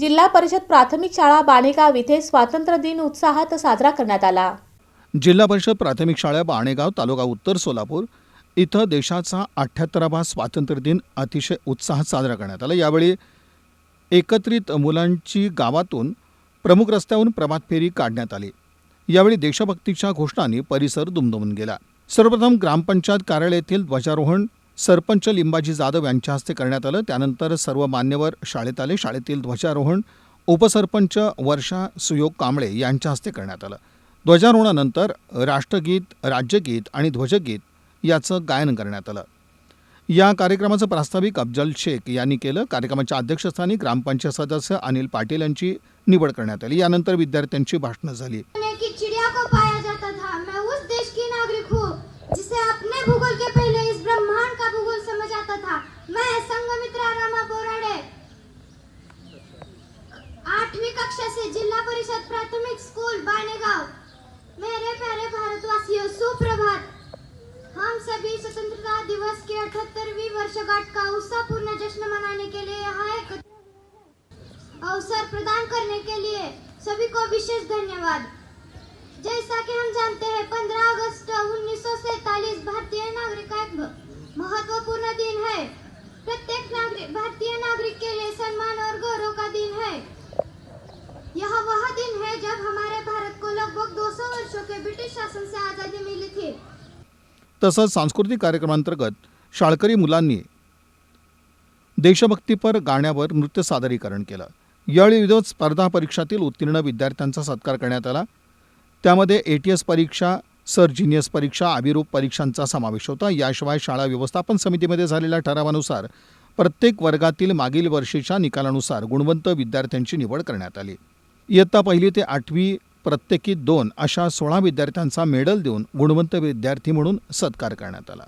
जिल्हा परिषद प्राथमिक शाळा बाणेगाव इथे स्वातंत्र्य दिन उत्साहात साजरा करण्यात आला. जिल्हा परिषद प्राथमिक शाळा बाणेगाव तालुका उत्तर सोलापूर इथं देशाचा अठ्ठ्याहत्तरावा स्वातंत्र्य दिन अतिशय उत्साहात साजरा करण्यात आला. यावेळी एकत्रित मुलांची गावातून प्रमुख रस्त्यावरून प्रभात फेरी काढण्यात आली. यावेळी देशभक्तीच्या घोषणांनी परिसर दुमदुमून गेला. सर्वप्रथम ग्रामपंचायत कार्यालयातील ध्वजारोहण सरपंच लिंबाजी जाधव यांच्या हस्ते करण्यात आलं. त्यानंतर सर्व मान्यवर शाळेत आले. शाळेतील ध्वजारोहण उपसरपंच वर्षा सुयोग कांबळे यांच्या हस्ते करण्यात आलं. ध्वजारोहणानंतर राष्ट्रगीत राज्यगीत आणि ध्वजगीत याचं गायन करण्यात आलं. या कार्यक्रमाचं प्रास्ताविक अफजल शेख यांनी केलं. कार्यक्रमाच्या अध्यक्षस्थानी ग्रामपंचायत सदस्य अनिल पाटील यांची निवड करण्यात आली. यानंतर विद्यार्थ्यांची भाषणं झाली. आठवीं से जिला परिषद प्राथमिक स्कूल बानेगांव। मेरे प्यारे भारतवासियों, सुप्रभात। हम सभी स्वतंत्रता दिवस के अठहत्तरवीं वर्षगांठ का उत्साहपूर्ण जश्न मनाने के लिए यहाँ एक अवसर प्रदान करने के लिए सभी को विशेष धन्यवाद। जैसा कि हम जानते हैं तसंच सांस्कृतिक कार्यक्रमांतर्गत शाळकरी मुलांनी देशभक्तीपर गाण्यावर नृत्य सादरीकरण केलं. यावेळी विविध स्पर्धा परीक्षातील उत्तीर्ण विद्यार्थ्यांचा सत्कार करण्यात आला. त्यामध्ये ए टी एस परीक्षा सर जिनियस परीक्षा अभिरूप परीक्षांचा समावेश होता. याशिवाय शाळा व्यवस्थापन समितीमध्ये झालेल्या ठरावानुसार प्रत्येक वर्गातील मागील वर्षीच्या निकालानुसार गुणवंत विद्यार्थ्यांची निवड करण्यात आली. इयत्ता पहिली ते आठवी प्रत्येकी दोन अशा सोळा विद्यार्थ्यांचा मेडल देऊन गुणवंत विद्यार्थी म्हणून सत्कार करण्यात आला.